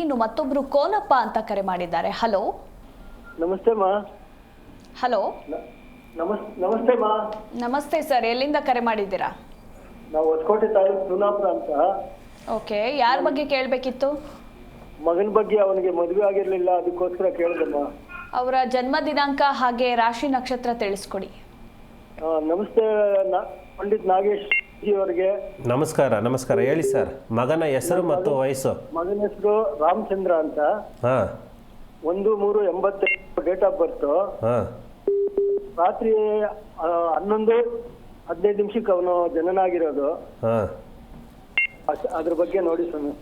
ಇನ್ನು ಮತ್ತೊಬ್ರು ಕೋನಪ್ಪ ಅಂತ ಕರೆ ಮಾಡಿದ್ದಾರೆ. ಹಲೋ ನಮಸ್ತೆ ಮಾ. ಹಲೋ ನಮಸ್ತೆ ಮಾ. ನಮಸ್ತೆ ಸರ್ ಎಲ್ಲಿಂದ ಕರೆ ಮಾಡಿದ್ದೀರಾ? ನಾವು ಹೊಸಕೋಟೆ ತಾಲೂಕು ಸುನಾಪುರ ಅಂತ. ಓಕೆ ಯಾರ ಬಗ್ಗೆ ಕೇಳಬೇಕಿತ್ತು? ಮಗನ ಬಗ್ಗೆ ಅವನಿಗೆ ಮದುವೆ ಆಗಿರ್ಲಿಲ್ಲ ಅದಕ್ಕೋಸ್ಕರ ಕೇಳಿದಮ್ಮ ಅವರ ಜನ್ಮ ದಿನಾಂಕ ಹಾಗೆ ರಾಶಿ ನಕ್ಷತ್ರ ತಿಳಿಸ್ಕೊಡಿ. ನಮಸ್ತೆ ಪಂಡಿತ್ ನಾಗೇಶ್. ಅವರಿಗೆ ನಮಸ್ಕಾರ ನಮಸ್ಕಾರ. ಹೇಳಿ ಸರ್ ಮಗನ ಹೆಸರು ಮತ್ತು ವಯಸ್ಸು? ಮಗನ ಹೆಸರು ರಾಮಚಂದ್ರ ಅಂತ. ಹಾಂ. ಒಂದು ಮೂರು ಎಂಬತ್ತೆಂಟು ಡೇಟ್ ಆಫ್ ಬರ್ತ್. ಹಾಂ. ರಾತ್ರಿ ಆ, ಹನ್ನೊಂದು ಹದಿನೈದು ನಿಮಿಷಕ್ಕೆ ಅವನು ಜನನ ಆಗಿರೋದು ಹಾಂ. ಅಷ್ಟ್- ಅದ್ರ ಬಗ್ಗೆ ನೋಡಿ ಸ್ವಾಮಿ.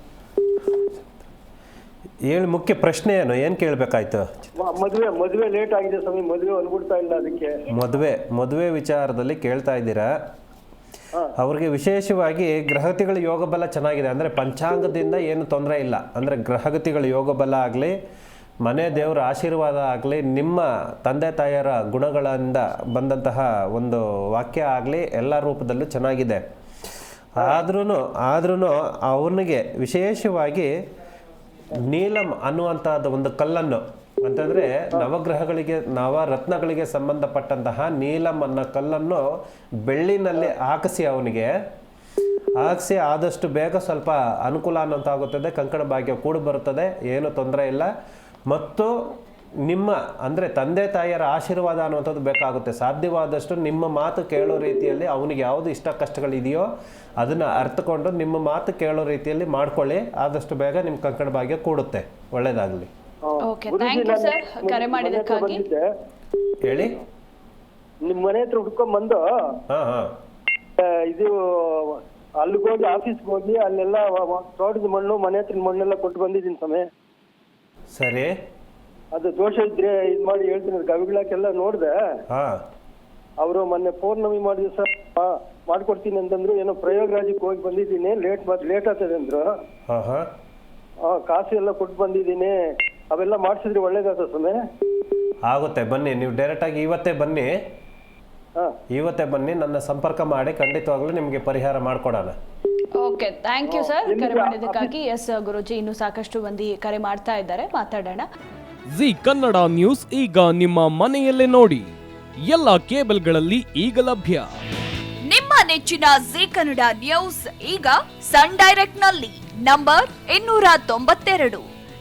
ಹೇಳಿ ಮುಖ್ಯ ಪ್ರಶ್ನೆ ಏನು? ಏನು ಕೇಳಬೇಕಾಯ್ತು? ಮ- ಮದುವೆ ಮದುವೆ ಲೇಟ್ ಆಗಿದೆ ಸ್ವಾಮಿ. ಮದುವೆ ಅನ್ಬಿಡ್ತಾ ಇಲ್ಲ ಅದಕ್ಕೆ. ಮದುವೆ ಮದುವೆ ವಿಚಾರದಲ್ಲಿ ಕೇಳ್ತಾ ಇದ್ದೀರಾ. ಅವ್ರಿಗೆ ವಿಶೇಷವಾಗಿ ಗ್ರಹತಿಗಳ ಯೋಗ ಬಲ ಚೆನ್ನಾಗಿದೆ. ಅಂದರೆ ಪಂಚಾಂಗದಿಂದ ಏನು ತೊಂದರೆ ಇಲ್ಲ. ಅಂದರೆ ಗ್ರಹಗತಿಗಳ ಯೋಗ ಬಲ ಆಗಲಿ, ಮನೆ ದೇವರ ಆಶೀರ್ವಾದ ಆಗಲಿ, ನಿಮ್ಮ ತಂದೆ ತಾಯಿಯರ ಗುಣಗಳಿಂದ ಬಂದಂತಹ ಒಂದು ವಾಕ್ಯ ಆಗಲಿ ಎಲ್ಲ ರೂಪದಲ್ಲೂ ಚೆನ್ನಾಗಿದೆ. ಆದ್ರೂ ಆದ್ರೂ ಅವನಿಗೆ ವಿಶೇಷವಾಗಿ ನೀಲಂ ಅನ್ನುವಂಥದ್ದು ಒಂದು ಕಲ್ಲನ್ನು ಅಂತಂದ್ರೆ ನವಗ್ರಹಗಳಿಗೆ, ನವರತ್ನಗಳಿಗೆ ಸಂಬಂಧಪಟ್ಟಂತಹ ನೀಲಂ ಅನ್ನೋ ಕಲ್ಲನ್ನು ಬೆಳ್ಳಿನಲ್ಲಿ ಹಾಕಿಸಿ ಅವನಿಗೆ. ಹಾಕಿಸಿ ಆದಷ್ಟು ಬೇಗ ಸ್ವಲ್ಪ ಅನುಕೂಲ ಅನ್ನೋಂತಾಗುತ್ತದೆ ಕಂಕಣ ಭಾಗ್ಯ ಕೂಡ ಬರುತ್ತದೆ, ಏನು ತೊಂದರೆ ಇಲ್ಲ. ಮತ್ತು ನಿಮ್ಮ, ಅಂದರೆ ತಂದೆ ತಾಯಿಯರ ಆಶೀರ್ವಾದ ಅನ್ನುವಂಥದ್ದು ಬೇಕಾಗುತ್ತೆ. ಸಾಧ್ಯವಾದಷ್ಟು ನಿಮ್ಮ ಮಾತು ಕೇಳೋ ರೀತಿಯಲ್ಲಿ ಅವನಿಗೆ ಯಾವುದು ಇಷ್ಟ ಕಷ್ಟಗಳಿದೆಯೋ ಅದನ್ನು ಅರ್ಥಕೊಂಡು ನಿಮ್ಮ ಮಾತು ಕೇಳೋ ರೀತಿಯಲ್ಲಿ ಮಾಡ್ಕೊಳ್ಳಿ. ಆದಷ್ಟು ಬೇಗ ನಿಮ್ಮ ಕಂಕಣ ಭಾಗ್ಯ ಕೂಡುತ್ತೆ. ಒಳ್ಳೆಯದಾಗಲಿ sir. ನಿಮ್ ಕರೆ. ಹೇಳಿ? ನಿಮ್ಮ ಮನೆ ಹತ್ರ ಹುಡ್ಕೊಂಡ್ ಬಂದು ಹಾಂ ಹಾಂ. ಇದು ಅಲ್ಲಿಗೆ ಹೋಗಿ ಆಫೀಸ್ಗೆ ಹೋಗಿ ಅಲ್ಲೆಲ್ಲ ತೋಟದ ಮಣ್ಣು ಮನೆ ಹತ್ರ ಮಣ್ಣೆಲ್ಲ ಕೊಟ್ಟು ಬಂದಿದ್ದೀನಿ ಸಮಯ ಸರಿ. ಅದು ದೋಷ ಇದ್ರೆ ಇದ್ ಮಾಡಿ ಹೇಳ್ತೀನಿ ಗವಿಗಳಕ್ಕೆಲ್ಲ ನೋಡ್ದೆ. ಹಾಂ. ಅವರು ಮೊನ್ನೆ ಪೌರ್ಣಮಿ ಮಾಡಿದ ಸರ್ ಮಾಡ್ಕೊಡ್ತೀನಿ ಅಂತಂದ್ರು ಏನೋ ಪ್ರಯೋಗರಾಜಕ್ಕೆ ಹೋಗಿ ಬಂದಿದ್ದೀನಿ ಲೇಟ್ ಲೇಟ್ ಆಗ್ತದೆ ಅಂದ್ರು. ಹಾಂ ಹಾಂ. ಆ, ಕಾಸು ಎಲ್ಲ ಕೊಟ್ಟು ಬಂದಿದ್ದೀನಿ. ಅವೆಲ್ಲ ಮಾಡಿಸಿದ್ರೆ ಒಳ್ಳೇದಾಗ್ತದೆ ಸುಮ್ಮನೆ ಆಗುತ್ತೆ ಬನ್ನಿ ನೀವು ಡೈರೆಕ್ಟಾಗಿ ಇವತ್ತೇ ಬನ್ನಿ. ಹಾ. ಇವತ್ತೇ ಬನ್ನಿ ನನ್ನ ಸಂಪರ್ಕ ಮಾಡಿ ಖಂಡಿತವಾಗ್ಲೂ ನಿಮಗೆ ಪರಿಹಾರ ಮಾಡ್ಕೊಡೋಣ. ಓಕೆ ಥ್ಯಾಂಕ್ ಯು ಸರ್ ಕರೆ ಮಾಡಿದ್ದಕ್ಕಾಗಿ ಎಸ್ ಗುರುಜಿ ಇನ್ನು ಸಾಕಷ್ಟು ಮಂದಿ ಕರೆ ಮಾಡ್ತಾ ಇದ್ದಾರೆ ಮಾತಾಡೋಣ. ಜಿ ಕನ್ನಡ ನ್ಯೂಸ್ ಈಗ ನಿಮ್ಮ ಮನೆಯಲ್ಲೇ ನೋಡಿ. ಎಲ್ಲ ಕೇಬಲ್ಗಳಲ್ಲಿ ಈಗ ಲಭ್ಯ. ನಿಮ್ಮ ನೆಚ್ಚಿನ ಜಿ ಕನ್ನಡ ನ್ಯೂಸ್ ಈಗ ಸನ್ ಡೈರೆಕ್ಟ್ನಲ್ಲಿ ನಂಬರ್ ಇನ್ನೂರ ತೊಂಬತ್ತೆರಡು.